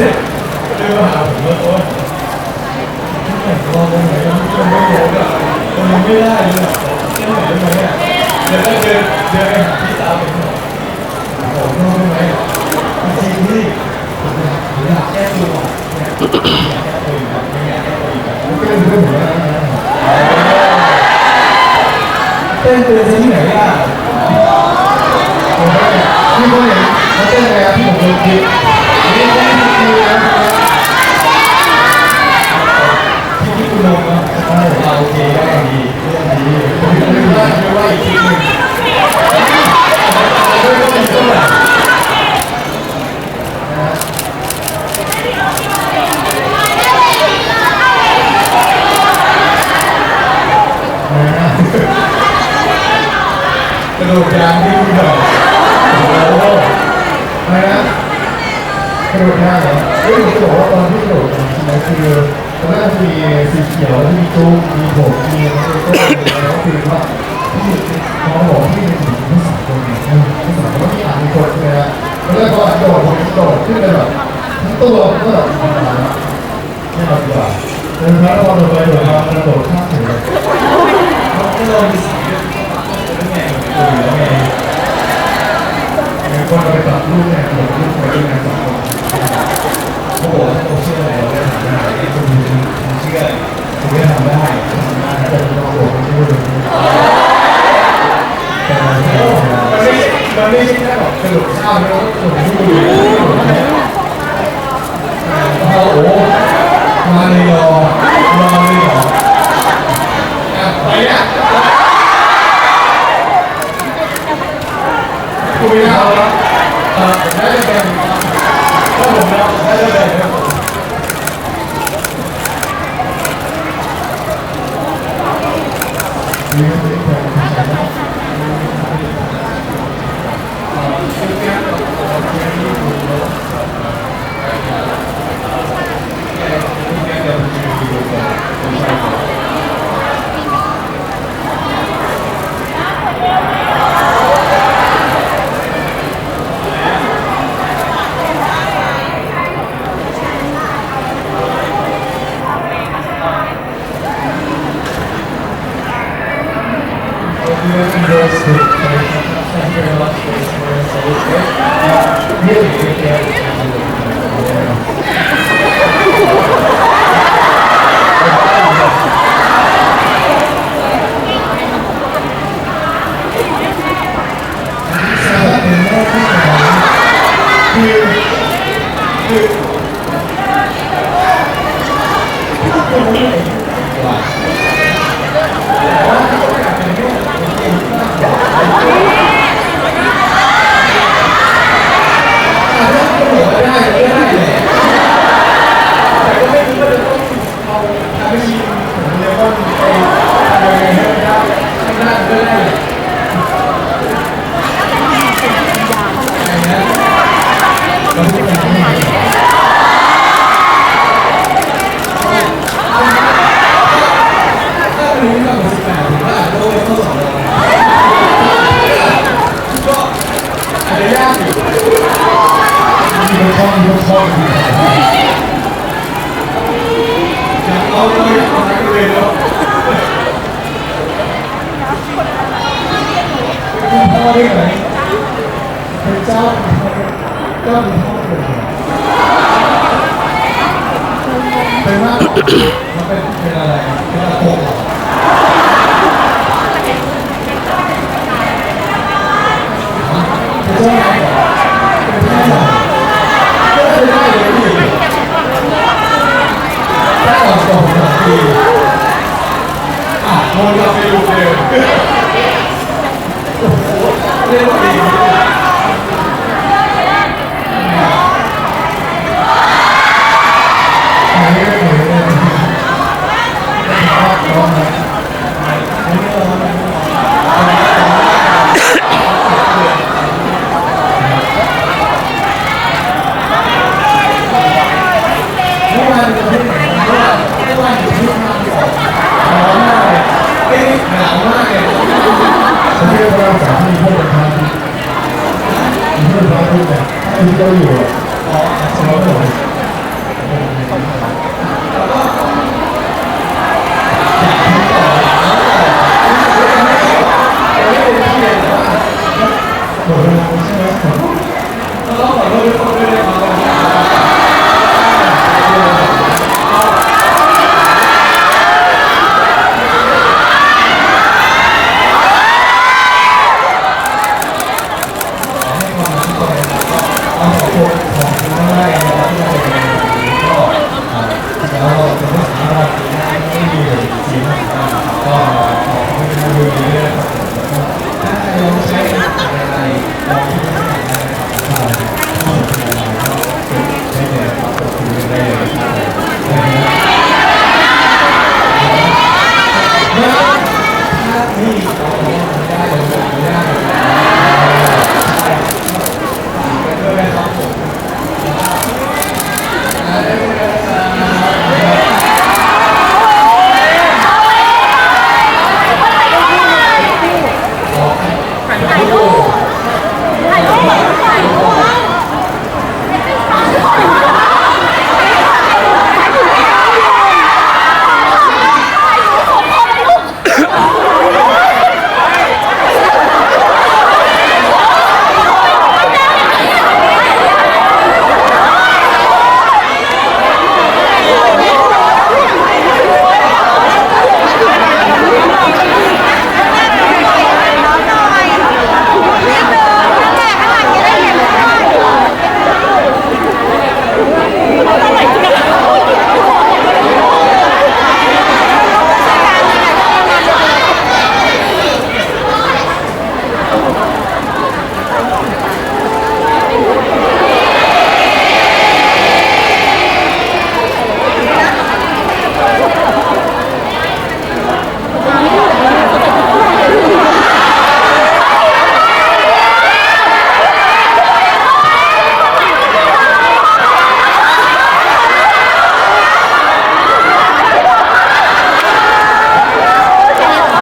เสร็จเดินมาหาผมแล้วก็แต่งรอตรงไหนนะจนไม่รู้อะตรงนี้ไม่ได้เลยอะเส้นไหนมาเนี่ยเดี๋ยวก็เดินเดินไปหาพี่สาวผมบอกน้องได้ไหมจริงที่ผมอยากผมอยากแก้ตัวอยากแก้ตัวไม่อยากแก้ตัวอีกแล้วเป็นเรื่องหัวเต้นเป็นที่ไหน โดดยางที่คุณบอกโอ้โหอะไรนะกระโดดยางเหรอเฮ้ยผมจะบอกว่าตอนที่กระโดดจริงๆแล้วคือตอนแรกมีสีเขียวที่มีตุ้มมีผมมีอะไรก็แล้วคือว่าที่น้องบอกที่เป็นผู้สาวคนหนึ่งผู้สาวคนที่อ่านมีคนใช่ไหมฮะแล้วก็โดดผมโดดขึ้นไปแบบทั้งตัวก็แบบไม่เอาดีกว่าเดินมาแล้วพอโดดไปโดดมากระโดดข้ามถึงเลยก็ลองดูสิแล้วไงแล้วไงมีคนไปตัดรูปเนี่ยผมรูปไปด้วยกันสองคนเขาบอกว่าถ้าเราเชื่ออะไรเราได้ทำได้ไอ้คนนี้เชื่อผมไม่ทำได้ทำได้แต่เราบอกไม่รู้เลยแต่มันไม่มัน ไม่ใช่แค่แบบกระโดดข้ามแล้วก็กระโดดที่อยู่โอ้โหมาเลยรอรอเลยเหรออะไปอะคุยเอาล้วเออน่าจะเป็นถ้าผมนะน่าจะเป็นนี่ก็เป็นแบบนี้ อาจจะยากอยู่มีคนคล่องมีคนคล่องอยู่อยากเอาเลย เอาไปเลยเนาะเป็นพ่อได้ไหมเป็นเจ้าเจ้าเป็นพ่อเป็นเป็นว่านเป็นเป็นอะไรเป็นตะโกนเหรอเป็นเจ้าไหนเหรอเป็นแม่เหรอก็คือได้เลยพี่ได้ออกกองสามปีอะโดน เราไปดูเลย สามีเขาเป็นคนที่เป็นคนที่แบบที่เขาอยู่อ๋อสมัยก่อบนหมดเวลาใช่ไหมครับ